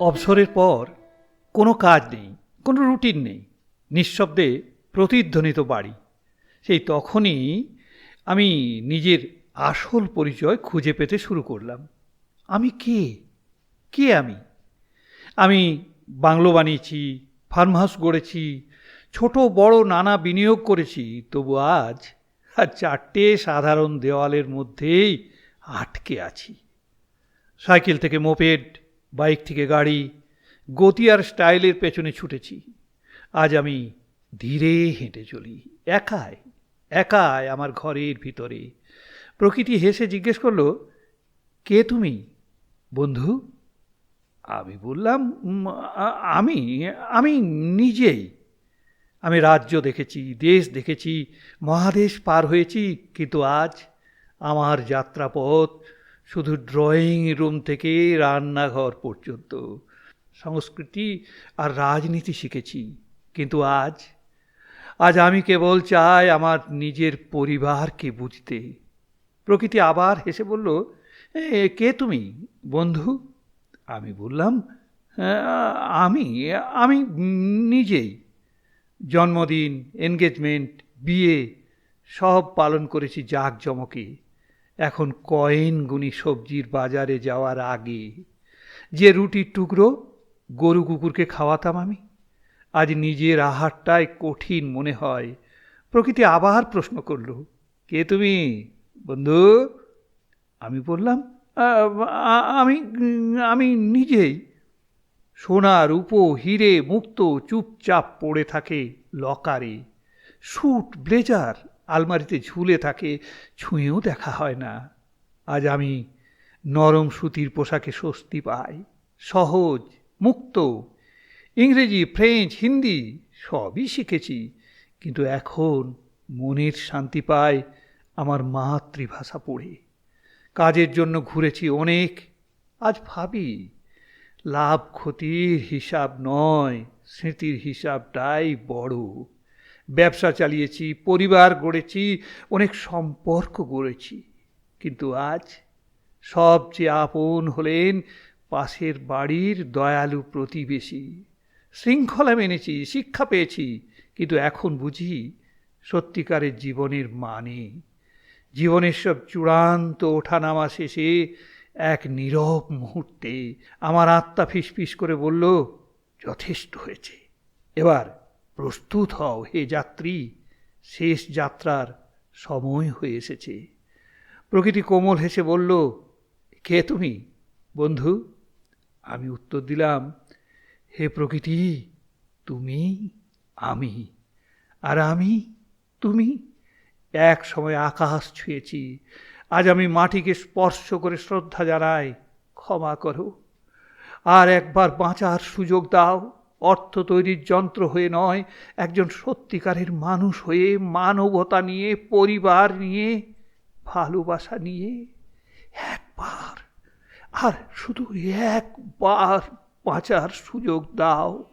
অবসরের পর কোনো কাজ নেই, কোনো রুটিন নেই, নিঃশব্দে প্রতিধ্বনিত বাড়ি। সেই তখনই আমি নিজের আসল পরিচয় খুঁজে পেতে শুরু করলাম। আমি কে? কে আমি? আমি বাংলো বানিয়েছি ফার্ম হাউস গড়েছি, ছোট বড় নানা বিনিয়োগ করেছি, তবু আজ আর চারটে সাধারণ দেওয়ালের মধ্যেই আটকে আছি। সাইকেল থেকে মোপেড বাইক থেকে গাড়ি গতি আর স্টাইলের পেছনে ছুটেছি। আজ আমি ধীরে হেঁটে চলি। একাই একাই আমার ঘরের ভিতরে। প্রকৃতি হেসে জিজ্ঞেস করল, কে তুমি? বন্ধু, আমি বললাম আমি আমি নিজেই। আমি রাজ্য দেখেছি, দেশ দেখেছি, মহাদেশ পার হয়েছি, কিন্তু আজ আমার যাত্রাপথ শুধু ড্রয়িং রুম থেকে রান্নাঘর পর্যন্ত। সংস্কৃতি আর রাজনীতি শিখেছি। কিন্তু আজ আজ আমি কেবল চাই আমার নিজের পরিবারকে বুঝতে। প্রকৃতি আবার হেসে বলল "এ, কে তুমি? বন্ধু? আমি বললাম "হ্যাঁ, আমি আমি নিজেই। জন্মদিন এনগেজমেন্ট বিয়ে সব পালন করেছি জাঁকজমকে। এখন কয়েন গুনি সবজির বাজারে যাওয়ার আগে যে রুটির টুকরো গরু কুকুরকে খাওয়াতাম আমি, আজ নিজের আহারটাই কঠিন মনে হয়। প্রকৃতি আবার প্রশ্ন করল, কে তুমি? বন্ধু, আমি বললাম, "আ- আ- আমি আমি নিজেই। সোনা রূপো হিরে মুক্ত চুপচাপ পড়ে থাকে লকারে। স্যুট ব্লেজার আলমারিতে ঝুলে থাকে, ছুঁয়েও দেখা হয় না। আজ আমি নরম সুতির পোশাকে স্বস্তি পাই। সহজ, মুক্ত, ইংরেজি, ফ্রেঞ্চ, হিন্দি, সবই শিখেছি। কিন্তু এখন মনের শান্তি পায় আমার মাতৃভাষা পড়ে। কাজের জন্য ঘুরেছি অনেক, আজ ভাবি, লাভ ক্ষতির হিসাব নয়, স্মৃতির হিসাবটাই বড়। ব্যবসা চালিয়েছি, পরিবার গড়েছি, অনেক সম্পর্ক গড়েছি। কিন্তু আজ সবচেয়ে আপন হলেন পাশের বাড়ির দয়ালু প্রতিবেশী। শৃঙ্খলা মেনেছি, শিক্ষা পেয়েছি, কিন্তু এখন বুঝি সত্যিকারের জীবনের মানে। জীবনের সব চূড়ান্ত ওঠানামা শেষে এক নীরব মুহূর্তে আমার আত্মা ফিসফিস করে বলল, যথেষ্ট হয়েছে। এবার প্রস্তুত হও হে যাত্রী। শেষ যাত্রার সময় হয়ে এসেছে। প্রকৃতি কোমল হেসে বলল, কে তুমি, বন্ধু? আমি উত্তর দিলাম, হে প্রকৃতি, তুমি আমি। আর আমি, তুমি? এক সময় আকাশ ছুঁয়েছি। আজ আমি মাটিকে স্পর্শ করে শ্রদ্ধা জানাই, ক্ষমা করো। আর একবার বাঁচার সুযোগ দাও। অর্থ তৈরির যন্ত্র হয়ে নয়, একজন সত্যিকারের মানুষ হয়ে, মানবতা নিয়ে, পরিবার নিয়ে, ভালোবাসা নিয়ে, একবার, আর শুধু একবার বাঁচার সুযোগ দাও।